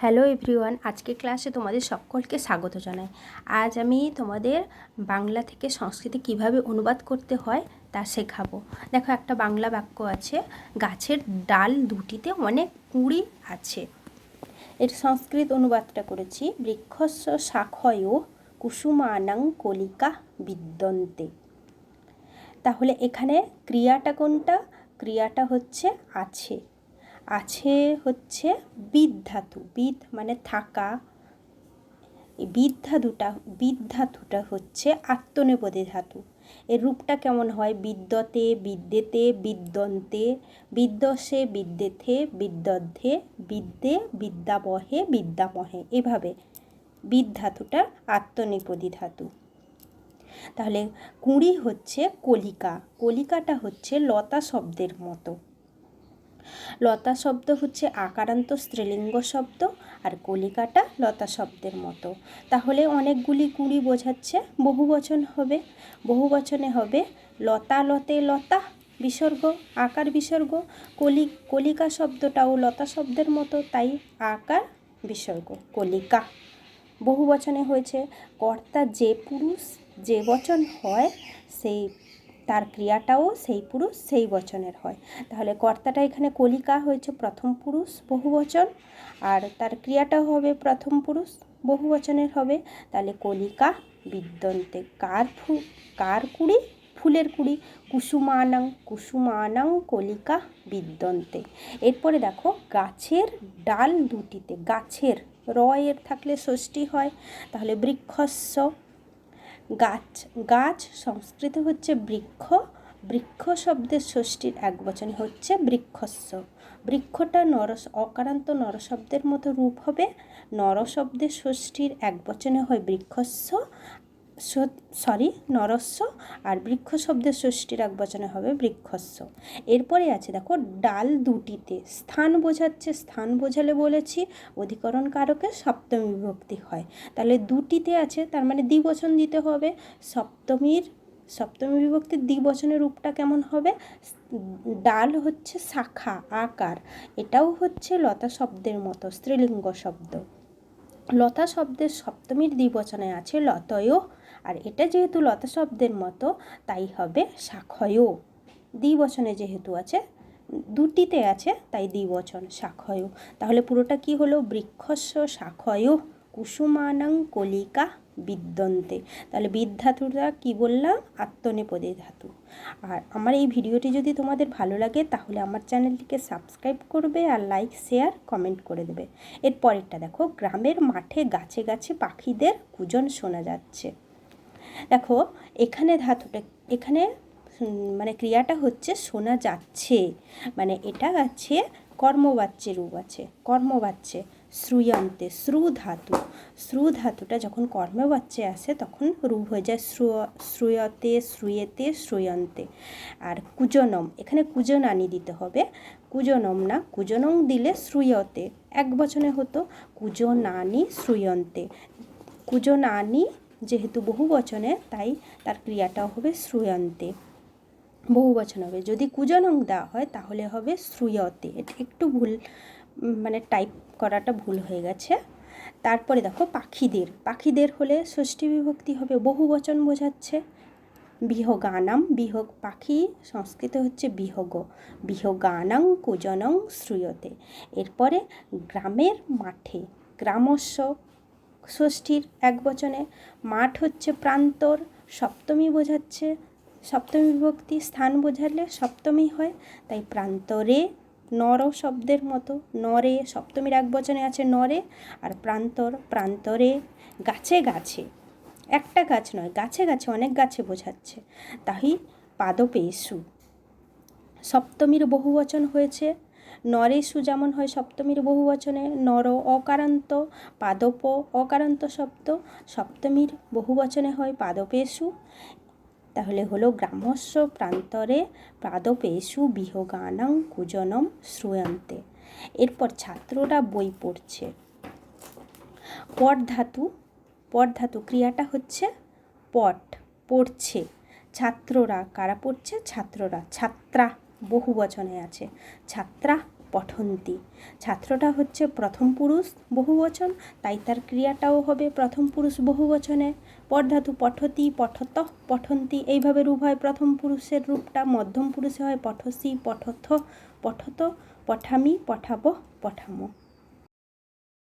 Hello everyone আজকে ক্লাসে তোমাদের সকলকে স্বাগত জানাই। আজ আমি তোমাদের বাংলা থেকে সংস্কৃতে কীভাবে অনুবাদ করতে হয় তা শেখাবো। দেখো, একটা বাংলা বাক্য আছে, গাছের ডাল দুটিতে অনেক কুঁড়ি আছে। এর সংস্কৃত অনুবাদটা করেছি, বৃক্ষস্য শাখয় কুসুমানাং কলিকা বিদ্যন্তে। তাহলে এখানে ক্রিয়াটা কোনটা? ক্রিয়াটা হচ্ছে আছে। আছে হচ্ছে বিদ ধাতু। বিদ মানে থাকা। এই বিদ ধাতুটা, বিদ হচ্ছে আত্মনেপদী ধাতু। এর রূপটা কেমন হয়? বিদ্যতে, বিদ্যেতে, বিদ্যন্তে, বিদ্যসে, বিদ্যেথে বিদ্যদ্ধে বিদ্যে, বিদ্যাবহে, বিদ্যামহে। এভাবে বিদ ধাতুটা আত্মনেপদী ধাতু। তাহলে কুঁড়ি হচ্ছে কলিকা। কলিকাটা হচ্ছে লতা শব্দের মতো। লতা শব্দ হচ্ছে আকারান্ত স্ত্রীলিঙ্গ শব্দ আর কলিকাটা লতা শব্দের মতো। তাহলে অনেকগুলি কুঁড়ি বোঝাচ্ছে, বহু বচন হবে, বহু বচনে হবে লতা লতে লতা বিসর্গ, আকার বিসর্গ, কলি, কলিকা শব্দটাও লতা শব্দের মতো, তাই আকার বিসর্গ, কলিকা। বহু বচনে হয়েছে, কর্তা যে পুরুষ যে বচন হয়, সেই তার ক্রিয়াটাও সেই পুরুষ, সেই বচনের হয়। তাহলে কর্তাটা এখানে কলিকা হয়েছে প্রথম পুরুষ বহু বচন আর তার ক্রিয়াটাও হবে প্রথম পুরুষ বহু বচনের হবে। তাহলে কলিকা বিদ্যন্তে কার ফু, কার কুড়ি? ফুলের কুড়ি। কুসুমানাং কুসুমানাং কলিকা বিদ্যন্তে এরপরে দেখো, গাছের ডাল দুটিতে, গাছের র এর থাকলে ষষ্ঠী হয়। তাহলে বৃক্ষস্য গাছ গাছ সংস্কৃত হচ্ছে বৃক্ষ বৃক্ষ শব্দের ষষ্ঠীর এক বচনে হচ্ছে বৃক্ষস্য। বৃক্ষটা নর অকারান্ত নরশব্দের মতো রূপ হবে। নর শব্দের ষষ্ঠীর এক বচনে হয় বৃক্ষস্য সরি নরস্য আর বৃক্ষ শব্দের ষষ্ঠীর এক বচনে হবে বৃক্ষস্য। এরপরে আছে দেখো, ডাল দুটিতে। স্থান বোঝাচ্ছে, স্থান বোঝালে বলেছি, অধিকরণ কারকে সপ্তমী বিভক্তি হয়। তাহলে দুটিতে আছে, তার মানে দ্বিবচন দিতে হবে। সপ্তমীর, সপ্তমী বিভক্তির দ্বিবচনের রূপটা কেমন হবে? ডাল হচ্ছে শাখা, আকার। এটাও হচ্ছে লতা শব্দের মতো, স্ত্রীলিঙ্গ শব্দ। লতা শব্দের সপ্তমীর দ্বিবচনে আছে লতয় আর এটা যেহেতু লতা শব্দের মতো, তাই হবে শাখয় দ্বিবচনে যেহেতু আছে, দুটিতে আছে, তাই দ্বিবচন শাখয় তাহলে পুরোটা কি হলো? বৃক্ষস্য শাখয় কুসুমানাং কলিকা বিদ্যন্তে। তাহলে বিদ্ধাতুটা কি বললাম? আত্মনেপদে ধাতু। আর আমার এই ভিডিওটি যদি তোমাদের ভালো লাগে, তাহলে আমার চ্যানেলটিকে সাবস্ক্রাইব করবে আর লাইক, শেয়ার, কমেন্ট করে দেবে। এর পরেরটা দেখো, গ্রামের মাঠে গাছে গাছে পাখিদের কুজন শোনা যাচ্ছে। দেখো, এখানে ধাতুটা এখানে মানে ক্রিয়াটা হচ্ছে শোনা যাচ্ছে। মানে এটা আছে কর্মবাচ্যে রূপ আছে, কর্মবাচ্যে, শ্রুয়ন্তে শ্রু ধাতু শ্রু ধাতুটা যখন কর্মবাচ্যে আসে, তখন রূপ হয়ে যায় শ্রুয়তে, শ্রুয়েতে, শ্রুয়ন্তে। আর কুজনম, এখানে কুজন আনি দিতে হবে। কুজনম না কুজনং দিলে শ্রুয়তে। এক বচনে হতো, কুজনানি, শ্রুয়ন্তে। কুজনানি যেহেতু বহু বচনে, তাই তার ক্রিয়াটাও হবে শ্রুয়ন্তে। বহু বচন হবে। যদি কুজনং দেওয়া হয়, তাহলে হবে শ্রুয়তে। একটু ভুল মানে টাইপ করাটা ভুল হয়ে গেছে। তারপরে দেখো পাখিদের। পাখিদের হলে ষষ্ঠী বিভক্তি হবে। বহু বচন বোঝাচ্ছে। বিহগানাম, বিহগ পাখি, সংস্কৃত হচ্ছে বিহগ। বিহগানাং কুজনং শ্রুয়তে। এরপরে গ্রামের মাঠে। গ্রামস্য ষষ্ঠীর এক বচনে, মাঠ হচ্ছে প্রান্তর, সপ্তমী বোঝাচ্ছে, সপ্তমী বিভক্তি স্থান বোঝালে সপ্তমী হয়, তাই প্রান্তরে নর শব্দের মতো, নরে, সপ্তমীর এক বচনে আছে নরে, আর প্রান্তর, প্রান্তরে গাছে গাছে, একটা গাছ নয়, গাছে গাছে অনেক গাছে বোঝাচ্ছে, তাই পাদপেশু সপ্তমীর বহুবচন হয়েছে নরেশু যেমন হয় সপ্তমীর বহু বচনে, নর অকারান্ত, পাদপ অকারান্ত শব্দ, সপ্তমীর বহু বচনে হয় পাদপেশু। তাহলে হলো গ্রামস্য প্রান্তরে পাদপেশু বিহগানাং কুজনম শ্রুয়ন্তে। এরপর ছাত্ররা বই পড়ছে। পট ধাতু পট ধাতু ক্রিয়াটা হচ্ছে পট, পড়ছে। ছাত্ররা কারা পড়ছে? ছাত্ররা, ছাত্রা। বহু বচনে আছে। ছাত্রা পঠন্তি। ছাত্রটা হচ্ছে প্রথম পুরুষ, বহু বচন, তাই তার ক্রিয়াটাও হবে প্রথম পুরুষ, বহু বচনে। পরধাতু পঠতি, পঠত, পঠন্তি, এইভাবে রূপ হয়। প্রথম পুরুষের রূপটা মধ্যম পুরুষে হয়, পঠসি, পঠথ, পঠত, পঠামি, পঠাব, পঠামো।